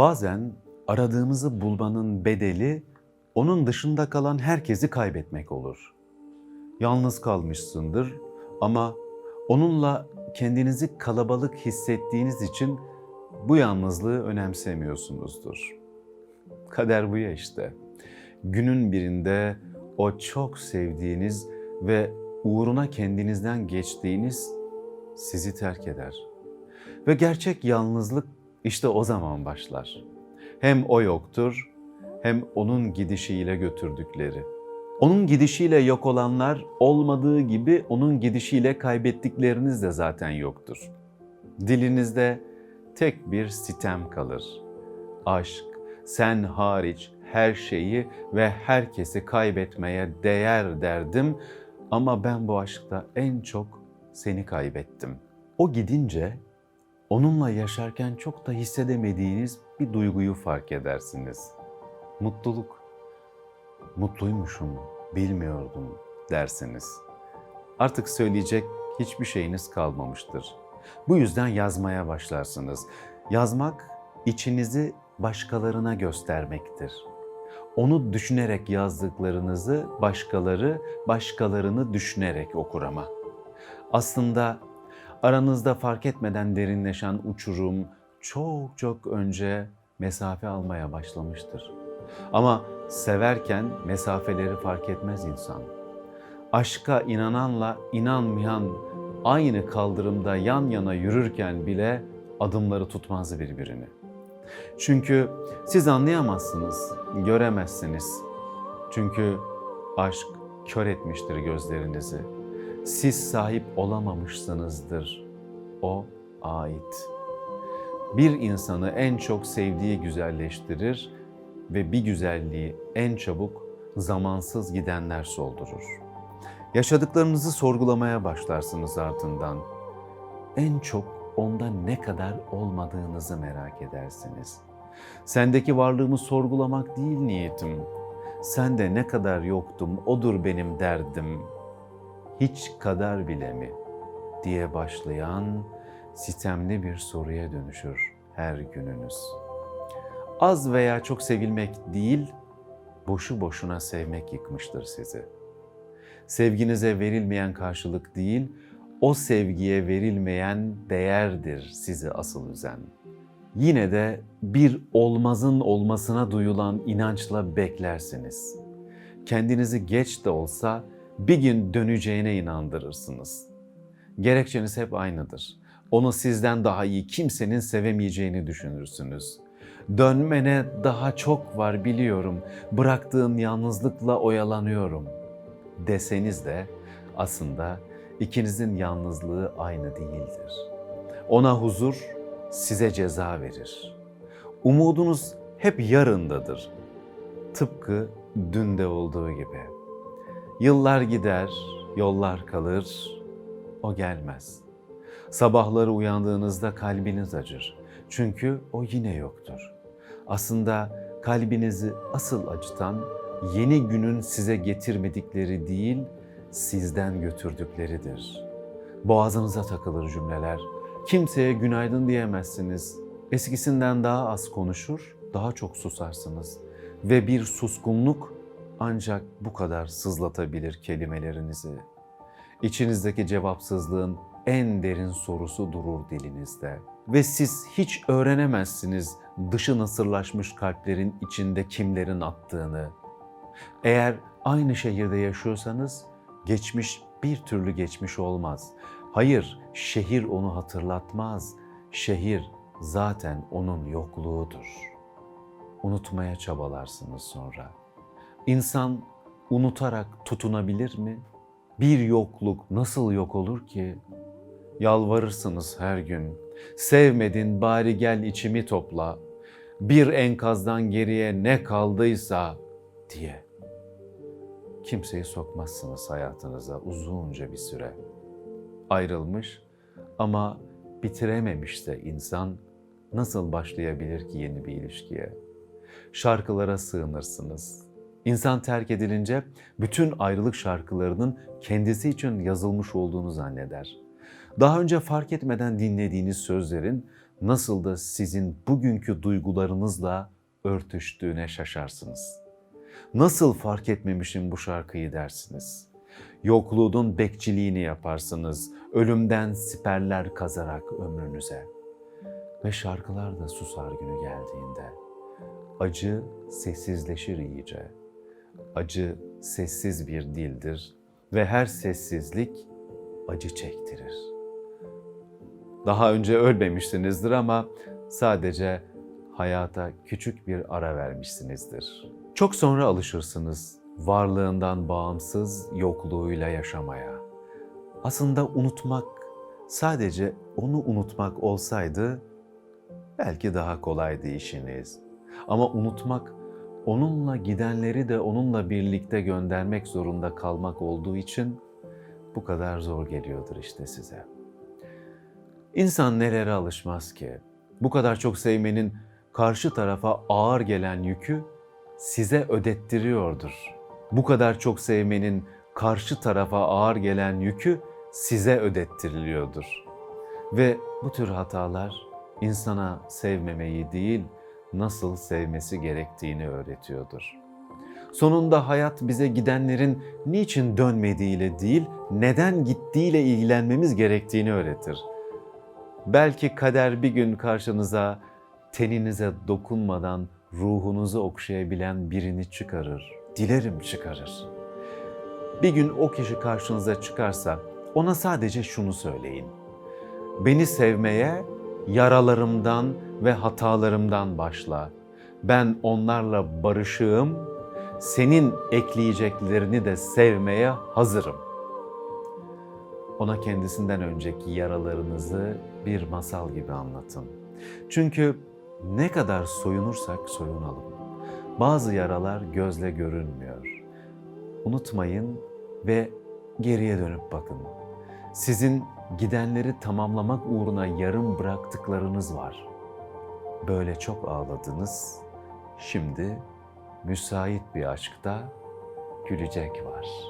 Bazen aradığımızı bulmanın bedeli onun dışında kalan herkesi kaybetmek olur. Yalnız kalmışsındır ama onunla kendinizi kalabalık hissettiğiniz için bu yalnızlığı önemsemiyorsunuzdur. Kader bu ya işte. Günün birinde o çok sevdiğiniz ve uğruna kendinizden geçtiğiniz sizi terk eder. Ve gerçek yalnızlık işte o zaman başlar. Hem o yoktur hem onun gidişiyle götürdükleri. Onun gidişiyle yok olanlar olmadığı gibi onun gidişiyle kaybettikleriniz de zaten yoktur. Dilinizde tek bir sitem kalır. Aşk, sen hariç her şeyi ve herkesi kaybetmeye değer derdim ama ben bu aşkta en çok seni kaybettim. O gidince onunla yaşarken çok da hissedemediğiniz bir duyguyu fark edersiniz. Mutluluk. Mutluymuşum, bilmiyordum dersiniz. Artık söyleyecek hiçbir şeyiniz kalmamıştır. Bu yüzden yazmaya başlarsınız. Yazmak içinizi başkalarına göstermektir. Onu düşünerek yazdıklarınızı başkaları başkalarını düşünerek okur ama. Aslında aranızda fark etmeden derinleşen uçurum çok çok önce mesafe almaya başlamıştır. Ama severken mesafeleri fark etmez insan. Aşka inananla inanmayan aynı kaldırımda yan yana yürürken bile adımları tutmaz birbirini. Çünkü siz anlayamazsınız, göremezsiniz. Çünkü aşk kör etmiştir gözlerinizi. Siz sahip olamamışsınızdır. O ait. Bir insanı en çok sevdiği güzelleştirir ve bir güzelliği en çabuk zamansız gidenler soldurur. Yaşadıklarınızı sorgulamaya başlarsınız ardından. En çok onda ne kadar olmadığınızı merak edersiniz. Sendeki varlığımı sorgulamak değil niyetim. Sende ne kadar yoktum, odur benim derdim. Hiç kadar bile mi? diye başlayan sitemli bir soruya dönüşür her gününüz. Az veya çok sevilmek değil, boşu boşuna sevmek yıkmıştır sizi. Sevginize verilmeyen karşılık değil, o sevgiye verilmeyen değerdir sizi asıl üzen. Yine de bir olmazın olmasına duyulan inançla beklersiniz. Kendinizi geç de olsa bir gün döneceğine inandırırsınız. Gerekçeniz hep aynıdır. Onu sizden daha iyi kimsenin sevemeyeceğini düşünürsünüz. Dönmene daha çok var biliyorum. Bıraktığın yalnızlıkla oyalanıyorum. Deseniz de aslında ikinizin yalnızlığı aynı değildir. Ona huzur, size ceza verir. Umudunuz hep yarındadır. Tıpkı dünde olduğu gibi. Yıllar gider, yollar kalır, o gelmez. Sabahları uyandığınızda kalbiniz acır. Çünkü o yine yoktur. Aslında kalbinizi asıl acıtan yeni günün size getirmedikleri değil, sizden götürdükleridir. Boğazınıza takılır cümleler. Kimseye günaydın diyemezsiniz. Eskisinden daha az konuşur, daha çok susarsınız. Ve bir suskunluk ancak bu kadar sızlatabilir kelimelerinizi. İçinizdeki cevapsızlığın en derin sorusu durur dilinizde. Ve siz hiç öğrenemezsiniz dışı nasırlaşmış kalplerin içinde kimlerin attığını. Eğer aynı şehirde yaşıyorsanız geçmiş bir türlü geçmiş olmaz. Hayır, şehir onu hatırlatmaz. Şehir zaten onun yokluğudur. Unutmaya çabalarsınız sonra. İnsan unutarak tutunabilir mi? Bir yokluk nasıl yok olur ki? Yalvarırsınız her gün. Sevmedin bari gel içimi topla. Bir enkazdan geriye ne kaldıysa diye. Kimseyi sokmazsınız hayatınıza uzunca bir süre. Ayrılmış ama bitirememişse insan nasıl başlayabilir ki yeni bir ilişkiye? Şarkılara sığınırsınız. İnsan terk edilince bütün ayrılık şarkılarının kendisi için yazılmış olduğunu zanneder. Daha önce fark etmeden dinlediğiniz sözlerin nasıl da sizin bugünkü duygularınızla örtüştüğüne şaşarsınız. Nasıl fark etmemişim bu şarkıyı dersiniz. Yokluğun bekçiliğini yaparsınız, ölümden siperler kazarak ömrünüze. Ve şarkılar da susar günü geldiğinde. Acı sessizleşir iyice. Acı sessiz bir dildir ve her sessizlik acı çektirir. Daha önce ölmemişsinizdir ama sadece hayata küçük bir ara vermişsinizdir. Çok sonra alışırsınız varlığından bağımsız yokluğuyla yaşamaya. Aslında unutmak, sadece onu unutmak olsaydı belki daha kolaydı işiniz. Ama unutmak, onunla gidenleri de onunla birlikte göndermek zorunda kalmak olduğu için bu kadar zor geliyordur işte size. İnsan nelere alışmaz ki? Bu kadar çok sevmenin karşı tarafa ağır gelen yükü size ödettiriyordur. Bu kadar çok sevmenin karşı tarafa ağır gelen yükü size ödettiriliyordur. Ve bu tür hatalar insana sevmemeyi değil, nasıl sevmesi gerektiğini öğretiyordur. Sonunda hayat bize gidenlerin niçin dönmediğiyle değil, neden gittiğiyle ilgilenmemiz gerektiğini öğretir. Belki kader bir gün karşınıza teninize dokunmadan ruhunuzu okşayabilen birini çıkarır. Dilerim çıkarır. Bir gün o kişi karşınıza çıkarsa ona sadece şunu söyleyin. Beni sevmeye yaralarımdan ve hatalarımdan başla. Ben onlarla barışığım, senin ekleyeceklerini de sevmeye hazırım. Ona kendisinden önceki yaralarınızı bir masal gibi anlatın. Çünkü ne kadar soyunursak soyunalım. Bazı yaralar gözle görünmüyor. Unutmayın ve geriye dönüp bakın. Sizin gidenleri tamamlamak uğruna yarım bıraktıklarınız var. Böyle çok ağladınız. Şimdi müsait bir aşkta gülecek var.''